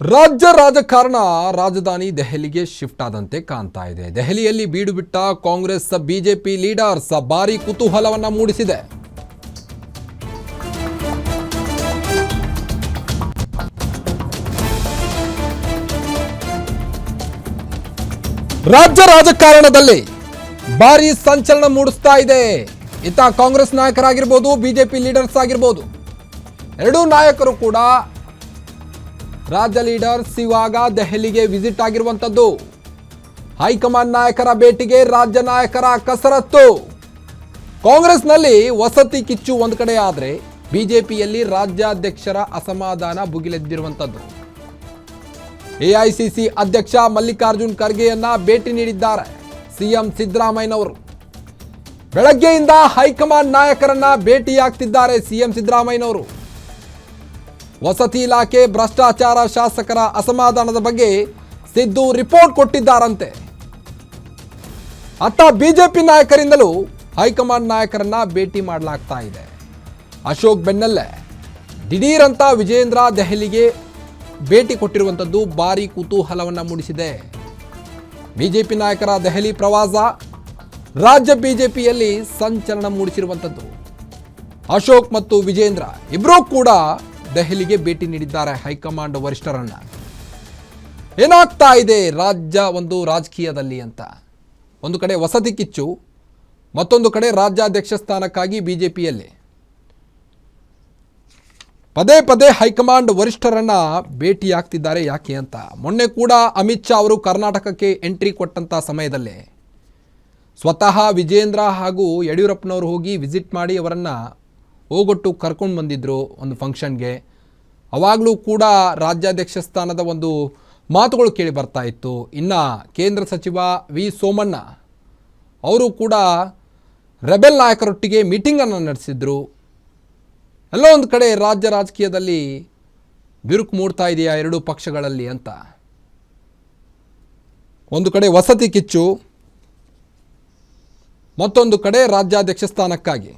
ರಾಜ್ಯ ರಾಜಕಾರಣ ರಾಜಧಾನಿ ದೆಹಲಿಗೆ ಶಿಫ್ಟ್ ಆದಂತೆ ಕಾಣ್ತಾ ಇದೆ. ದೆಹಲಿಯಲ್ಲಿ ಬೀಡು ಬಿಟ್ಟ ಕಾಂಗ್ರೆಸ್ ಬಿಜೆಪಿ ಲೀಡರ್ಸ್ ಭಾರಿ ಕುತೂಹಲವನ್ನ ಮೂಡಿಸಿದೆ. ರಾಜ್ಯ ರಾಜಕಾರಣದಲ್ಲಿ ಭಾರಿ ಸಂಚಲನ ಮೂಡಿಸ್ತಾ ಇದೆ. ಇತ್ತ ಕಾಂಗ್ರೆಸ್ ನಾಯಕರಾಗಿರ್ಬೋದು, ಬಿಜೆಪಿ ಲೀಡರ್ಸ್ ಆಗಿರ್ಬೋದು. ಎರಡೂ ನಾಯಕರು ಕೂಡ ರಾಜ್ಯ ಲೀಡರ್ ಇವಾಗ ದೆಹಲಿಗೆ ವಿಸಿಟ್ ಆಗಿರುವಂಥದ್ದು ಹೈಕಮಾಂಡ್ ನಾಯಕರ ಭೇಟಿಗೆ ರಾಜ್ಯ ನಾಯಕರ ಕಸರತ್ತು. ಕಾಂಗ್ರೆಸ್ನಲ್ಲಿ ವಸತಿ ಕಿಚ್ಚು ಒಂದು ಕಡೆ ಆದರೆ ಬಿಜೆಪಿಯಲ್ಲಿ ರಾಜ್ಯಾಧ್ಯಕ್ಷರ ಅಸಮಾಧಾನ ಭುಗಿಲೆದ್ದಿರುವಂಥದ್ದು ಎಐಸಿಸಿ ಅಧ್ಯಕ್ಷ ಮಲ್ಲಿಕಾರ್ಜುನ್ ಖರ್ಗೆಯನ್ನ ಭೇಟಿ ನೀಡಿದ್ದಾರೆ ಸಿಎಂ ಸಿದ್ದರಾಮಯ್ಯನವರು. ಬೆಳಗ್ಗೆಯಿಂದ ಹೈಕಮಾಂಡ್ ನಾಯಕರನ್ನ ಭೇಟಿಯಾಗ್ತಿದ್ದಾರೆ ಸಿಎಂ ಸಿದ್ದರಾಮಯ್ಯನವರು. ವಸತಿ ಇಲಾಖೆ ಭ್ರಷ್ಟಾಚಾರ ಶಾಸಕರ ಅಸಮಾಧಾನದ ಬಗ್ಗೆ ಸಿದ್ದು ರಿಪೋರ್ಟ್ ಕೊಟ್ಟಿದ್ದಾರಂತೆ. ಅತ್ತ ಬಿಜೆಪಿ ನಾಯಕರಿಂದಲೂ ಹೈಕಮಾಂಡ್ ನಾಯಕರನ್ನ ಭೇಟಿ ಮಾಡಲಾಗ್ತಾ ಇದೆ. ಅಶೋಕ್ ಬೆನ್ನಲ್ಲೇ ದಿಢೀರಂತ ವಿಜೇಂದ್ರ ದೆಹಲಿಗೆ ಭೇಟಿ ಕೊಟ್ಟಿರುವಂಥದ್ದು ಭಾರಿ ಕುತೂಹಲವನ್ನ ಮೂಡಿಸಿದೆ. ಬಿಜೆಪಿ ನಾಯಕರ ದೆಹಲಿ ಪ್ರವಾಸ ರಾಜ್ಯ ಬಿಜೆಪಿಯಲ್ಲಿ ಸಂಚಲನ ಮೂಡಿಸಿರುವಂಥದ್ದು. ಅಶೋಕ್ ಮತ್ತು ವಿಜೇಂದ್ರ ಇಬ್ಬರೂ ಕೂಡ ದೆಹಲಿಗೆ ಭೇಟಿ ನೀಡಿದ್ದಾರೆ ಹೈಕಮಾಂಡ್ ವರಿಷ್ಠರನ್ನ. ಏನಾಗ್ತಾ ಇದೆ ರಾಜ್ಯ ಒಂದು ರಾಜಕೀಯದಲ್ಲಿ ಅಂತ. ಒಂದು ಕಡೆ ವಸತಿ ಕಿಚ್ಚು, ಮತ್ತೊಂದು ಕಡೆ ರಾಜ್ಯಾಧ್ಯಕ್ಷ ಸ್ಥಾನಕ್ಕಾಗಿ ಬಿಜೆಪಿಯಲ್ಲಿ. ಪದೇ ಪದೇ ಹೈಕಮಾಂಡ್ ವರಿಷ್ಠರನ್ನ ಭೇಟಿಯಾಗ್ತಿದ್ದಾರೆ ಯಾಕೆ ಅಂತ. ಮೊನ್ನೆ ಕೂಡ ಅಮಿತ್ ಶಾ ಅವರು ಕರ್ನಾಟಕಕ್ಕೆ ಎಂಟ್ರಿ ಕೊಟ್ಟಂತ ಸಮಯದಲ್ಲೇ. ಸ್ವತಃ ವಿಜೇಂದ್ರ ಹಾಗೂ ಯಡಿಯೂರಪ್ಪನವರು ಹೋಗಿ ವಿಸಿಟ್ ಮಾಡಿ ಅವರನ್ನು ಹೋಗೊಟ್ಟು ಕರ್ಕೊಂಡು ಬಂದಿದ್ದರು ಒಂದು ಫಂಕ್ಷನ್ಗೆ. ಅವಾಗಲೂ ಕೂಡ ರಾಜ್ಯಾಧ್ಯಕ್ಷ ಸ್ಥಾನದ ಒಂದು ಮಾತುಗಳು ಕೇಳಿ ಬರ್ತಾ ಇತ್ತು. ಇನ್ನು ಕೇಂದ್ರ ಸಚಿವ ವಿ ಸೋಮಣ್ಣ ಅವರು ಕೂಡ ರೆಬೆಲ್ ನಾಯಕರೊಟ್ಟಿಗೆ ಮೀಟಿಂಗನ್ನು ನಡೆಸಿದ್ರು. ಎಲ್ಲೋ ಒಂದು ಕಡೆ ರಾಜ್ಯ ರಾಜಕೀಯದಲ್ಲಿ ಬಿರುಕು ಮೂಡ್ತಾ ಇದೆಯಾ ಎರಡೂ ಪಕ್ಷಗಳಲ್ಲಿ ಅಂತ. ಒಂದು ಕಡೆ ವಸತಿ ಕಿಚ್ಚು, ಮತ್ತೊಂದು ಕಡೆ ರಾಜ್ಯಾಧ್ಯಕ್ಷ ಸ್ಥಾನಕ್ಕಾಗಿ.